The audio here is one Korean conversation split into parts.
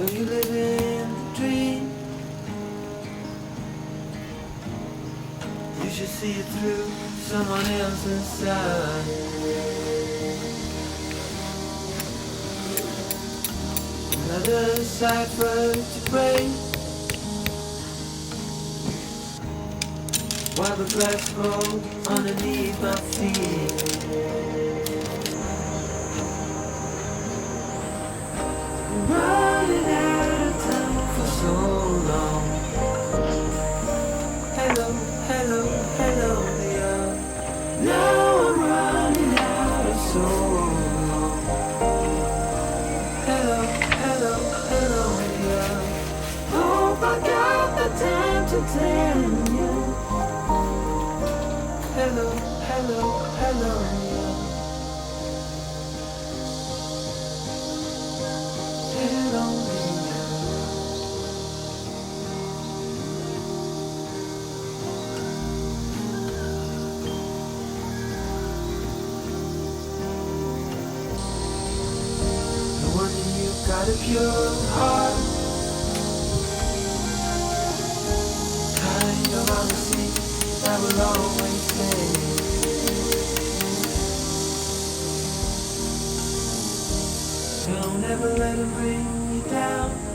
So you live in a dream. You should see it through someone else's side. Another cipher to break. While the glass roll underneath my feet. Got a pure heart. Kind of honesty that will always stay. Don't ever let him bring you down.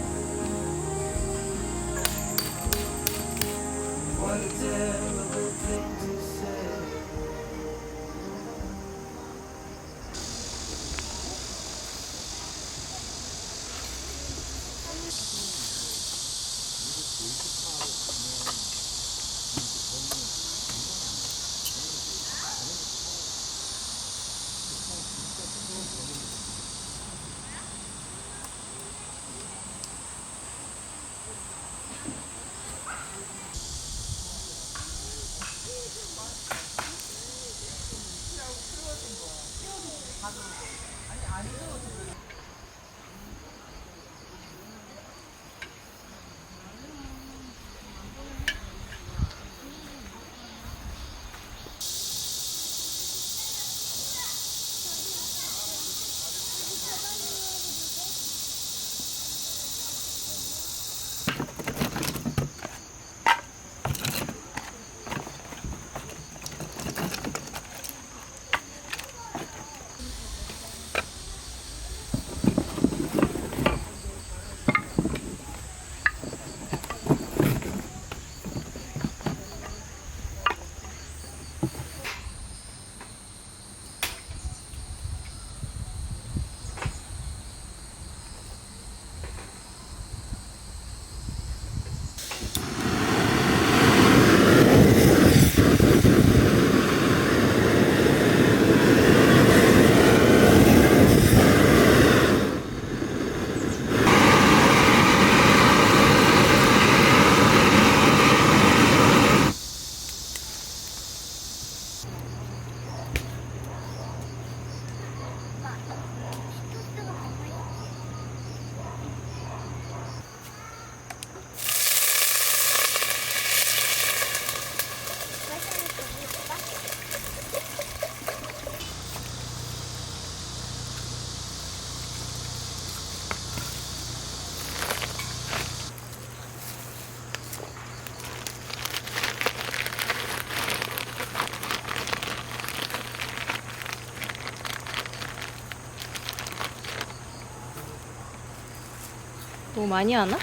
너무 많이 하나?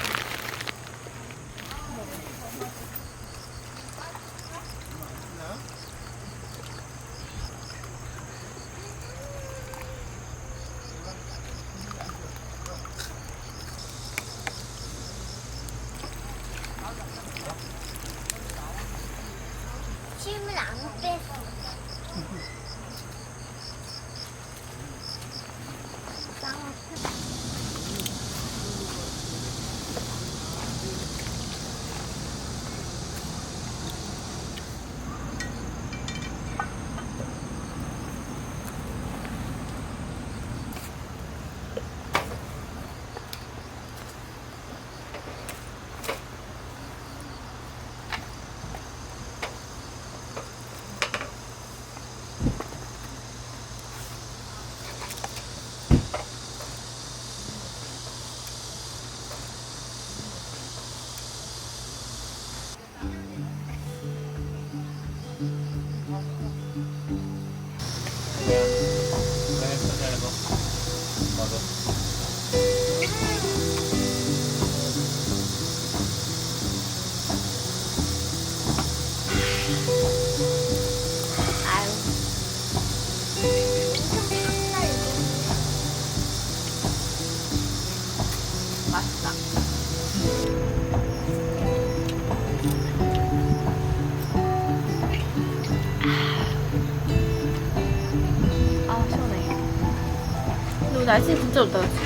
날씨 진짜 좋다.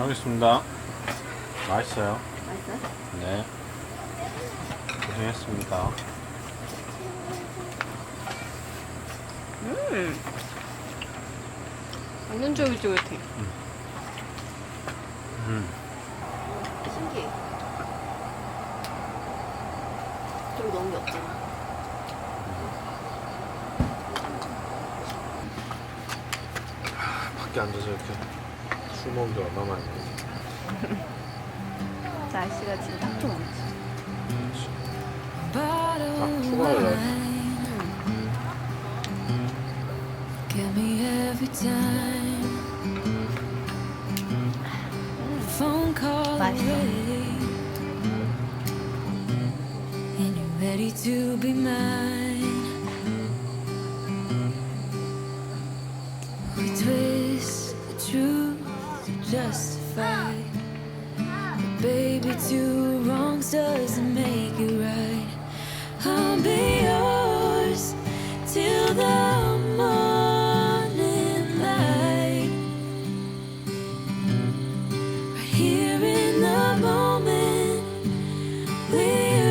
여기 있습니다. 맛있어요. 맛있어요? 네. 고생했습니다. 음. 완전 쫄깃쫄깃해. 음. 신기해. 저기 넣은 게 없잖아. 밖에 앉아서 이렇게 出门就要慢慢来。天气啊，真的太重要了。八点。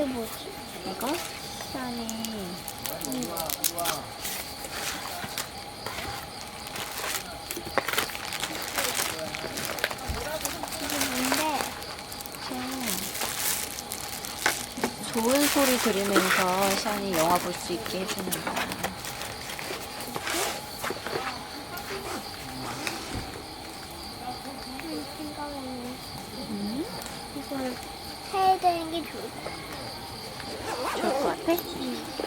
이게 뭐지? 이거? 안에 음. 좋은 소리 들으면서 샤니 영화 볼 수 있게 해주는 거야. 嗯。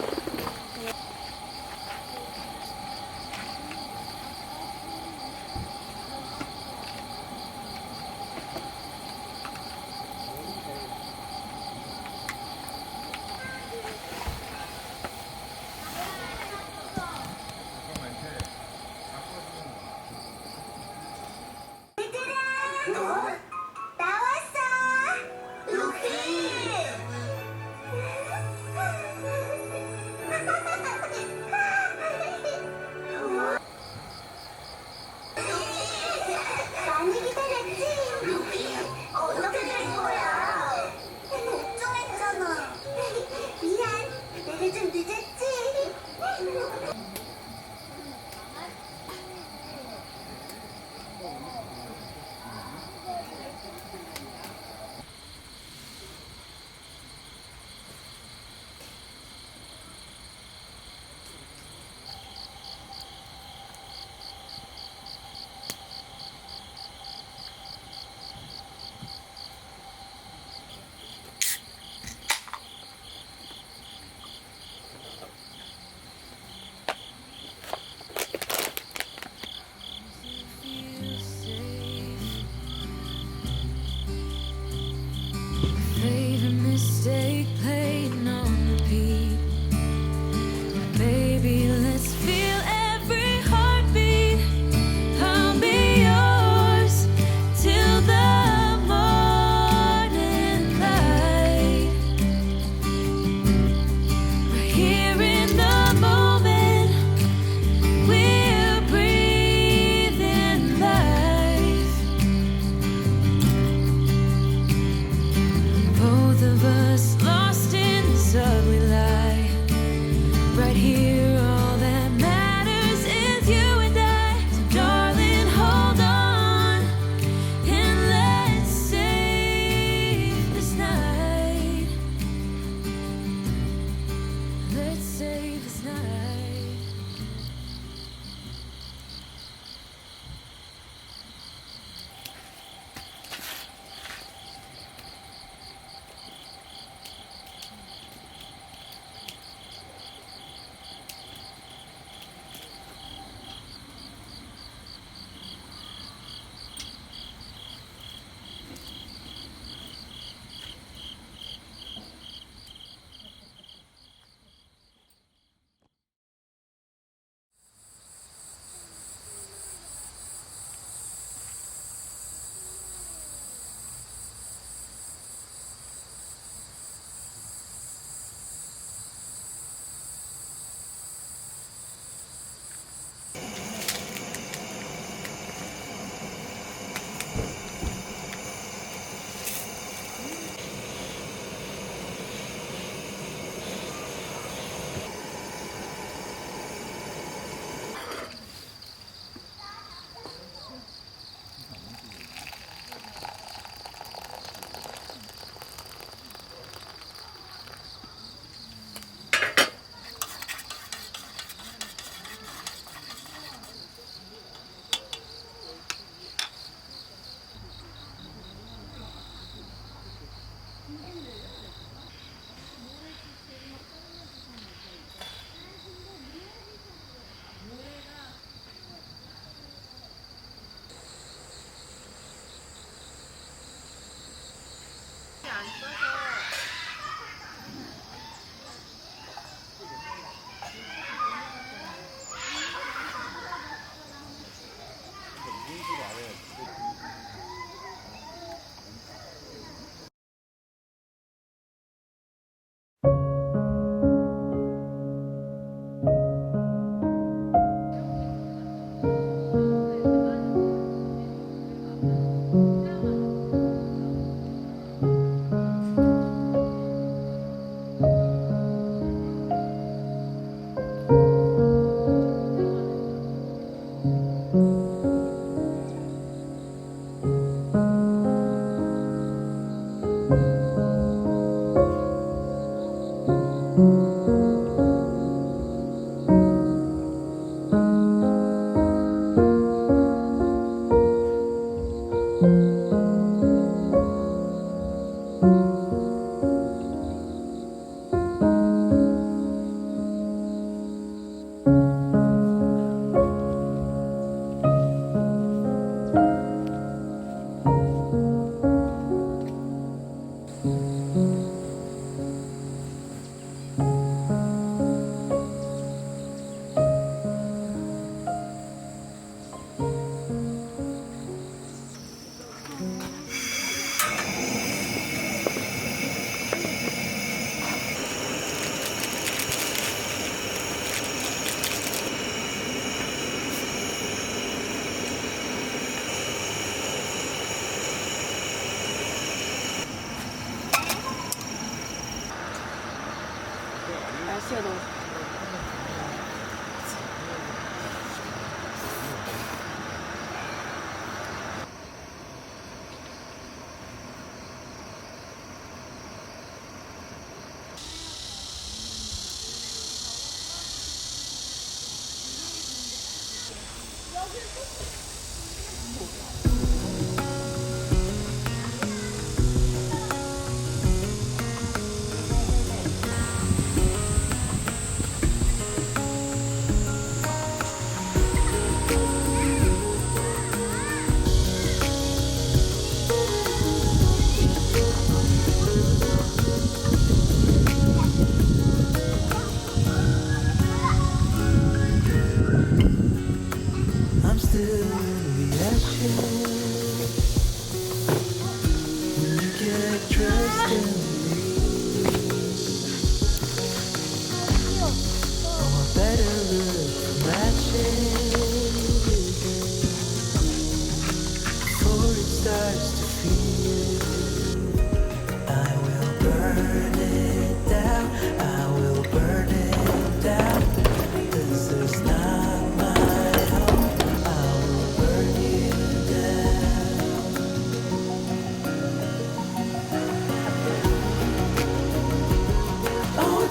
感，谢谢总。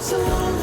so long.